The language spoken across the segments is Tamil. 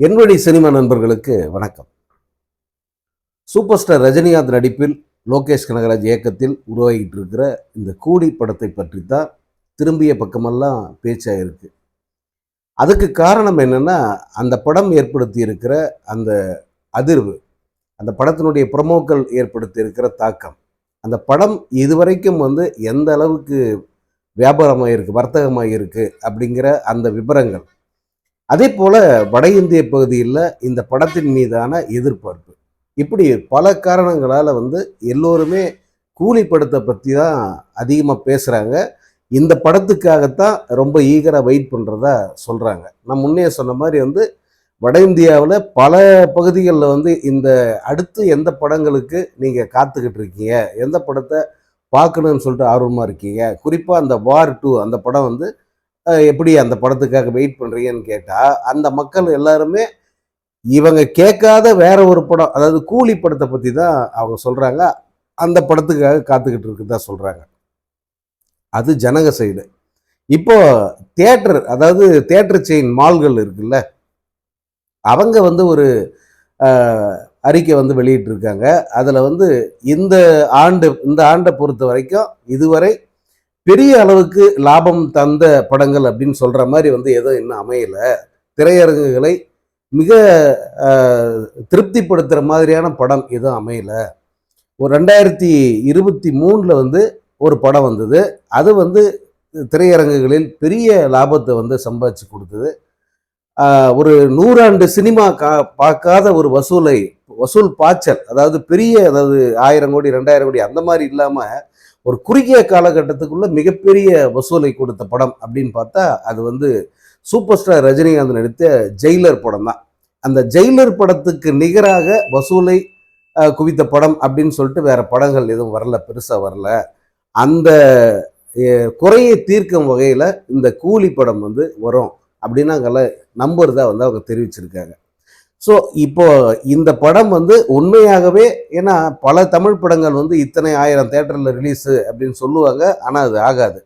என்வழி சினிமா நண்பர்களுக்கு வணக்கம். சூப்பர் ஸ்டார் ரஜினிகாந்த் நடிப்பில் லோகேஷ் கனகராஜ் இயக்கத்தில் உருவாகிட்டு இருக்கிற இந்த கூலி படத்தை பற்றி தான் திரும்பிய பக்கமெல்லாம் பேச்சாக இருக்கு அதுக்கு காரணம் என்னென்னா அந்த படம் ஏற்படுத்தி இருக்கிற அந்த அதிர்வு அந்த படத்தினுடைய ப்ரமோக்கள் ஏற்படுத்தி இருக்கிற தாக்கம் அந்த படம் இதுவரைக்கும் வந்து எந்த அளவுக்கு வியாபாரமாக இருக்குது வர்த்தகமாக இருக்குது அப்படிங்கிற அந்த விவரங்கள் அதே போல் வட இந்திய பகுதியில் இந்த படத்தின் மீதான எதிர்பார்ப்பு. இப்படி பல காரணங்களால் வந்து எல்லோருமே கூலி படத்தை பற்றி தான் அதிகமாக பேசுகிறாங்க இந்த படத்துக்காகத்தான் ரொம்ப ஈகராக வெயிட் பண்ணுறதா சொல்கிறாங்க நான் முன்னே சொன்ன மாதிரி வந்து வட இந்தியாவில் பல பகுதிகளில் வந்து இந்த அடுத்து எந்த படங்களுக்கு நீங்கள் காத்துக்கிட்டு இருக்கீங்க? எந்த படத்தை பார்க்கணும்னு சொல்லிட்டு ஆர்வமாக இருக்கீங்க? குறிப்பாக அந்த வார் டூ அந்த படம் வந்து எப்படி அந்த படத்துக்காக வெயிட் பண்ணுறீங்கன்னு கேட்டால் அந்த மக்கள் எல்லாருமே இவங்க கேட்காத வேற ஒரு படம் அதாவது கூலி படத்தை பற்றி தான் அவங்க சொல்கிறாங்க அந்த படத்துக்காக காத்துக்கிட்டு இருக்குதா சொல்கிறாங்க அது ஜனக சைடு. இப்போ தேட்டர் அதாவது தேட்டர் செயின் மால்கள் இருக்குல்ல அவங்க வந்து ஒரு அறிக்கை வந்து வெளியிட்டிருக்காங்க. அதில் வந்து இந்த ஆண்டு இந்த ஆண்டை பொறுத்த வரைக்கும் இதுவரை பெரிய அளவுக்கு லாபம் தந்த படங்கள் அப்படின்னு சொல்கிற மாதிரி வந்து எதுவும் இன்னும் அமையலை. திரையரங்குகளை மிக திருப்திப்படுத்துகிற மாதிரியான படம் எதுவும் அமையலை. ஒரு ரெண்டாயிரத்தி இருபத்தி மூணில் வந்து ஒரு படம் வந்தது. அது வந்து திரையரங்குகளில் பெரிய லாபத்தை வந்து சம்பாதிச்சு கொடுத்தது. ஒரு நூறாண்டு சினிமா கா பார்க்காத ஒரு வசூலை வசூல் பாய்ச்சல் அதாவது பெரிய அதாவது ஆயிரம் கோடி ரெண்டாயிரம் கோடி அந்த மாதிரி இல்லாமல் ஒரு குறுகிய காலகட்டத்துக்குள்ள மிகப்பெரிய வசூலை கொடுத்த படம் அப்படின்னு பார்த்தா அது வந்து சூப்பர் ஸ்டார் ரஜினிகாந்த் நடித்த ஜெயிலர் படம் தான் அந்த ஜெயிலர் படத்துக்கு நிகராக வசூலை குவித்த படம் அப்படின்னு சொல்லிட்டு வேற படங்கள் எதுவும் வரல பெருசாக வரல. அந்த குறையை தீர்க்கும் வகையில் இந்த கூலி படம் வந்து வரும் அப்படின்னு அங்கெல்லாம் நம்புறதா வந்து அவங்க தெரிவிச்சிருக்காங்க. ஸோ இப்போ இந்த படம் வந்து உண்மையாகவே ஏன்னா பல தமிழ் படங்கள் வந்து இத்தனை ஆயிரம் தேட்டரில் ரிலீஸு அப்படின்னு சொல்லுவாங்க ஆனால் அது ஆகாது.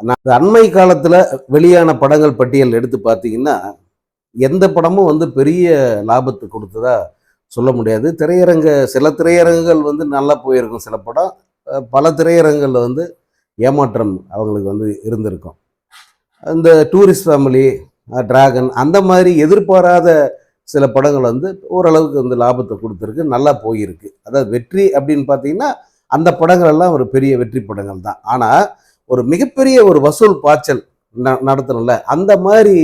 நான் அண்மை காலத்தில் வெளியான படங்கள் பட்டியல் எடுத்து பார்த்தீங்கன்னா எந்த படமும் வந்து பெரிய லாபத்தை கொடுத்ததா சொல்ல முடியாது. திரையரங்க சில திரையரங்குகள் வந்து நல்லா போயிருக்கும் சில படம் பல திரையரங்குகளில் வந்து ஏமாற்றம் அவங்களுக்கு வந்து இருந்திருக்கும். இந்த டூரிஸ்ட் ஃபேமிலி டிராகன் அந்த மாதிரி எதிர்பாராத சில படங்கள் வந்து ஓரளவுக்கு வந்து லாபத்தை கொடுத்துருக்கு நல்லா போயிருக்கு. அதாவது வெற்றி அப்படின்னு பார்த்தீங்கன்னா அந்த படங்கள் எல்லாம் ஒரு பெரிய வெற்றி படங்கள் தான். ஆனால் ஒரு மிகப்பெரிய ஒரு வசூல் பாய்ச்சல் ந நடத்தணும்ல? அந்த மாதிரி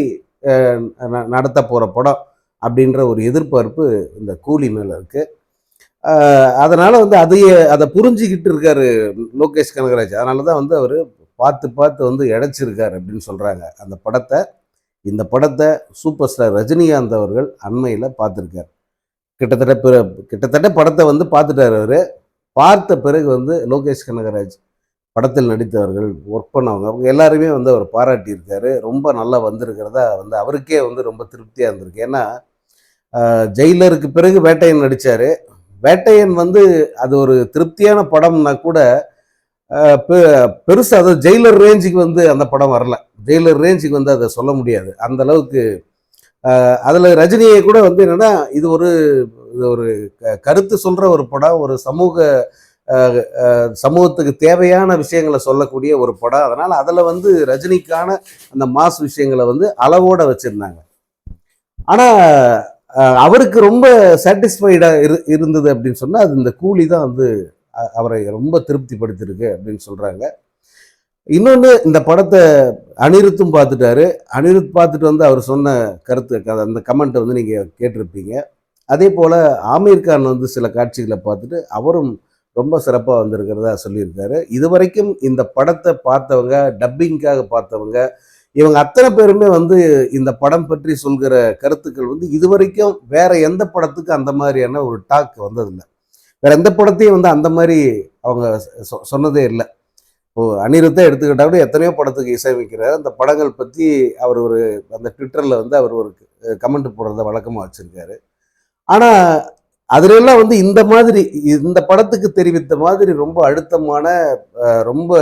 நடத்த போகிற படம் அப்படின்ற ஒரு எதிர்பார்ப்பு இந்த கூலி மேலே இருக்குது அதனால் வந்து அதையே அதை புரிஞ்சுக்கிட்டு இருக்காரு லோகேஷ் கனகராஜ். அதனால தான் வந்து அவர் பார்த்து பார்த்து வந்து இழைச்சிருக்காரு அப்படின்னு சொல்கிறாங்க அந்த படத்தை. இந்த படத்தை சூப்பர் ஸ்டார் ரஜினிகாந்த் அவர்கள் அண்மையில் பார்த்துருக்கார். கிட்டத்தட்ட பிற கிட்டத்தட்ட படத்தை வந்து பார்த்துட்டார் அவர். பார்த்த பிறகு வந்து லோகேஷ் கனகராஜ் படத்தில் நடித்தவர்கள் ஒர்க் பண்ணவங்க அவங்க எல்லாருமே வந்து அவர் பாராட்டியிருக்காரு. ரொம்ப நல்லா வந்திருக்கிறதா வந்து அவருக்கே வந்து ரொம்ப திருப்தியாக இருந்திருக்கு. ஏன்னா ஜெயிலருக்கு பிறகு வேட்டையன் நடித்தார் வேட்டையன் வந்து அது ஒரு திருப்தியான படம்னா கூட பெருசாக அதாவது ஜெயிலர் ரேஞ்சுக்கு வந்து அந்த படம் வரல. ஜெயிலர் ரேஞ்சுக்கு வந்து அதை சொல்ல முடியாது. அந்த அளவுக்கு அதில் ரஜினியை கூட வந்து என்னென்னா இது ஒரு இது ஒரு க- கருத்து சொல்கிற ஒரு படம் ஒரு சமூக சமூகத்துக்கு தேவையான விஷயங்களை சொல்லக்கூடிய ஒரு படம். அதனால் அதில் வந்து ரஜினிக்கான அந்த மாஸ் விஷயங்களை வந்து அளவோட வச்சுருந்தாங்க. ஆனால் அவருக்கு ரொம்ப சாட்டிஸ்ஃபைடாக இரு இருந்தது அப்படின்னு சொன்னால் அது இந்த கூலி தான் வந்து அவரை ரொம்ப திருப்திப்படுத்தியிருக்கு அப்படின்னு சொல்கிறாங்க இன்னொன்று இந்த படத்தை அனிருத்தும் பார்த்துட்டாரு. அனிருத் பார்த்துட்டு வந்து அவர் சொன்ன கருத்து அந்த கமெண்ட்டை வந்து நீங்கள் கேட்டிருப்பீங்க. அதே போல் ஆமீர் கான் வந்து சில காட்சிகளை பார்த்துட்டு அவரும் ரொம்ப சிறப்பாக வந்திருக்கிறதா சொல்லியிருக்காரு. இதுவரைக்கும் இந்த படத்தை பார்த்தவங்க டப்பிங்க்காக பார்த்தவங்க இவங்க அத்தனை பேருமே வந்து இந்த படம் பற்றி சொல்கிற கருத்துக்கள் வந்து இதுவரைக்கும் வேற எந்த படத்துக்கு அந்த மாதிரியான ஒரு டாக் வந்ததில்லை. வேற எந்த படத்தையும் வந்து அந்த மாதிரி அவங்க சொ- சொன்னதே இல்லை. இப்போ அனிருத்தை எடுத்துக்கிட்டா கூட எத்தனையோ படத்துக்கு இசையமைக்கிறார் அந்த படங்கள் பற்றி அவர் ஒரு அந்த ட்விட்டரில் வந்து அவர் ஒரு கமெண்ட் போடுறத வழக்கமாக வச்சுருக்காரு. ஆனால் அதுலெல்லாம் வந்து இந்த மாதிரி இந்த படத்துக்கு தெரிவித்த மாதிரி ரொம்ப அழுத்தமான ரொம்ப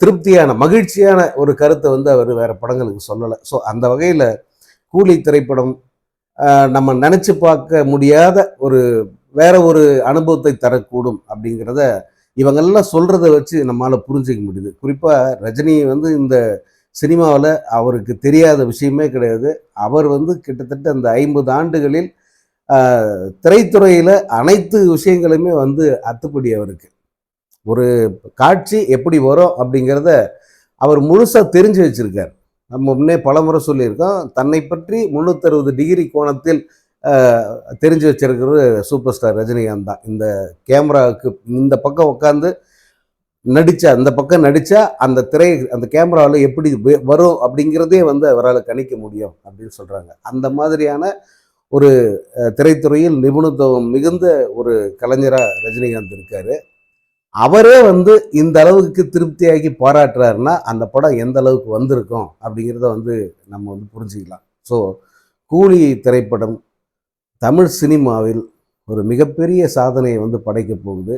திருப்தியான மகிழ்ச்சியான ஒரு கருத்தை வந்து அவர் வேற படங்களுக்கு சொல்லலை. ஸோ அந்த வகையில் கூலி திரைப்படம் நம்ம நினச்சி பார்க்க முடியாத ஒரு வேற ஒரு அனுபவத்தை தரக்கூடும் அப்படிங்கிறத இவங்கெல்லாம் சொல்கிறத வச்சு நம்மளால் புரிஞ்சிக்க முடியுது. குறிப்பாக ரஜினி வந்து இந்த சினிமாவில் அவருக்கு தெரியாத விஷயமே கிடையாது. அவர் வந்து கிட்டத்தட்ட அந்த ஐம்பது ஆண்டுகளில் திரைத்துறையில் அனைத்து விஷயங்களுமே வந்து அத்துப்படி அவருக்கு. ஒரு காட்சி எப்படி வரும் அப்படிங்கிறத அவர் முழுசாக தெரிஞ்சு வச்சிருக்கார். நம்ம முன்னே பலமுறை சொல்லியிருக்கோம். தன்னை பற்றி முந்நூற்றறுபது டிகிரி கோணத்தில் தெரிஞ்சு வச்சிருக்கிறது சூப்பர் ஸ்டார் ரஜினிகாந்த் தான். இந்த கேமராவுக்கு இந்த பக்கம் உட்காந்து நடித்தா அந்த பக்கம் நடித்தா அந்த திரை அந்த கேமராவில் எப்படி வரும் அப்படிங்கிறதே வந்து அவரால் கணிக்க முடியும் அப்படின்னு சொல்கிறாங்க அந்த மாதிரியான ஒரு திரைத்துறையில் நிபுணத்துவம் மிகுந்த ஒரு கலைஞராக ரஜினிகாந்த் இருக்கார். அவரே வந்து இந்த அளவுக்கு திருப்தியாகி பாராட்டுறாருன்னா அந்த படம் எந்த அளவுக்கு வந்திருக்கும் அப்படிங்கிறத வந்து நம்ம வந்து புரிஞ்சுக்கலாம். ஸோ கூலி திரைப்படம் தமிழ் சினிமாவில் ஒரு மிகப்பெரிய சாதனையை வந்து படைக்க போகுது.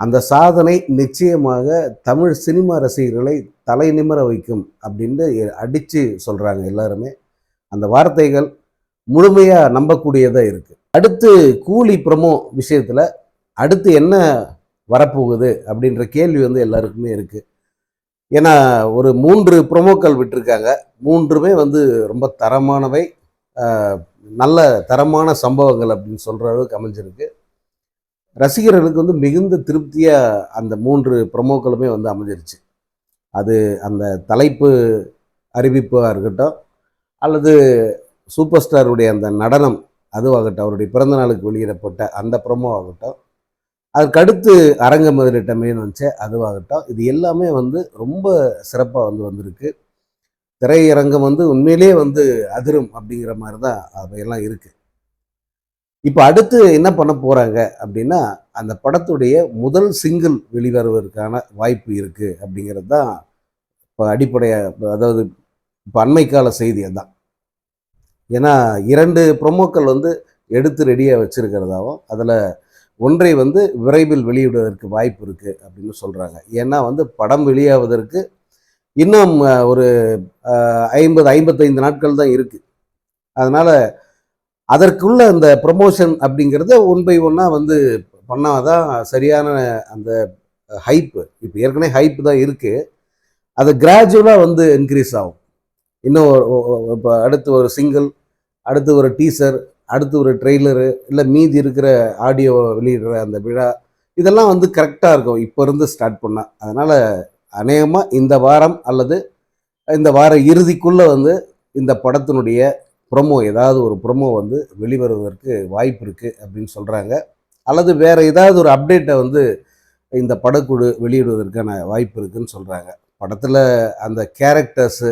அந்த சாதனை நிச்சயமாக தமிழ் சினிமா ரசிகர்களை தலை நிமிர வைக்கும் அப்படின்னு அடித்து சொல்கிறாங்க எல்லாருமே. அந்த வார்த்தைகள் முழுமையாக நம்பக்கூடியதாக இருக்குது அடுத்து கூலி ப்ரமோ விஷயத்தில் அடுத்து என்ன வரப்போகுது அப்படின்ற கேள்வி வந்து எல்லாருக்குமே இருக்குது ஏன்னா ஒரு மூன்று ப்ரொமோக்கள் விட்டிருக்காங்க. மூன்றுமே வந்து ரொம்ப தரமானவை. நல்ல தரமான சம்பவங்கள் அப்படின்னு சொல்கிற அளவுக்கு அமைஞ்சிருக்கு. ரசிகர்களுக்கு வந்து மிகுந்த திருப்தியாக அந்த மூன்று ப்ரமோக்களுமே வந்து அமைஞ்சிருச்சு. அது அந்த தலைப்பு அறிவிப்பாக இருக்கட்டும் அல்லது சூப்பர் ஸ்டாருடைய அந்த நடனம் அதுவாகட்டும் அவருடைய பிறந்த நாளுக்கு வெளியிடப்பட்ட அந்த ப்ரொமோ ஆகட்டும் அதுக்கடுத்து அரங்க மீன் வந்துச்சு அதுவாகட்டும் இது எல்லாமே வந்து ரொம்ப சிறப்பாக வந்து வந்திருக்கு. திரையரங்கம் வந்து உண்மையிலேயே வந்து அதிரும் அப்படிங்கிற மாதிரி தான் அவையெல்லாம் இருக்குது இப்போ அடுத்து என்ன பண்ண போகிறாங்க அப்படின்னா அந்த படத்துடைய முதல் சிங்கிள் வெளிவருவதற்கான வாய்ப்பு இருக்குது அப்படிங்கிறது தான் இப்போ அடிப்படையாக அதாவது இப்போ அண்மைக்கால செய்தி அதான். ஏன்னா இரண்டு ப்ரொமோக்கள் வந்து எடுத்து ரெடியாக வச்சிருக்கிறதாவும் அதில் ஒன்றை வந்து விரைவில் வெளியிடுவதற்கு வாய்ப்பு இருக்குது அப்படின்னு சொல்கிறாங்க ஏன்னா வந்து படம் வெளியாவதற்கு இன்னும் ஒரு ஐம்பது ஐம்பத்தைந்து நாட்கள் தான் இருக்குது அதனால் அதற்குள்ள அந்த ப்ரொமோஷன் அப்படிங்கிறத ஒன் பை ஒன்னாக வந்து பண்ணாதான் சரியான அந்த ஹைப்பு இப்போ ஏற்கனவே ஹைப்பு தான் இருக்குது அது கிராஜுவலாக வந்து இன்க்ரீஸ் ஆகும். இன்னும் இப்போ அடுத்து ஒரு சிங்கிள் அடுத்து ஒரு டீசர் அடுத்து ஒரு ட்ரெய்லரு இல்லை மீதி இருக்கிற ஆடியோ வெளியிடுற அந்த விழா இதெல்லாம் வந்து கரெக்டாக இருக்கும். இப்போ இருந்து ஸ்டார்ட் பண்ணால் அதனால் அநேகமாக இந்த வாரம் அல்லது இந்த வார இறுதிக்குள்ளே வந்து இந்த படத்தினுடைய ப்ரொமோ ஏதாவது ஒரு ப்ரொமோ வந்து வெளிவருவதற்கு வாய்ப்பு இருக்குது அப்படின்னு சொல்கிறாங்க அல்லது வேறு ஏதாவது ஒரு அப்டேட்டை வந்து இந்த படக்குழு வெளியிடுவதற்கான வாய்ப்பு இருக்குதுன்னு சொல்கிறாங்க படத்தில் அந்த கேரக்டர்ஸு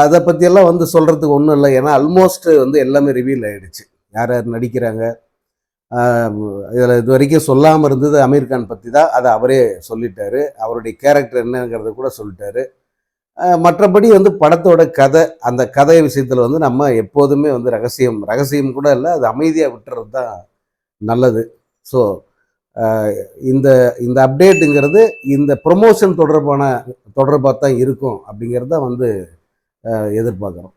அதை பற்றியெல்லாம் வந்து சொல்கிறதுக்கு ஒன்றும் இல்லை. ஏன்னா ஆல்மோஸ்ட் வந்து எல்லாமே ரிவீல் ஆகிடுச்சு யார் யார் நடிக்கிறாங்க? இதில் இது வரைக்கும் சொல்லாமல் இருந்தது அமீர் கான் பற்றி தான். அதை அவரே சொல்லிட்டாரு. அவருடைய கேரக்டர் என்னங்கிறத கூட சொல்லிட்டாரு. மற்றபடி வந்து படத்தோட கதை அந்த கதை விஷயத்தில் வந்து நம்ம எப்போதுமே வந்து ரகசியம் ரகசியம் கூட இல்லை அது அமைதியாக விட்டுறது தான் நல்லது. ஸோ இந்த இந்த அப்டேட்டுங்கிறது இந்த ப்ரொமோஷன் தொடர்பான தொடர்பாக தான் இருக்கும் அப்படிங்கிறத வந்து எதிர்பார்க்குறோம்.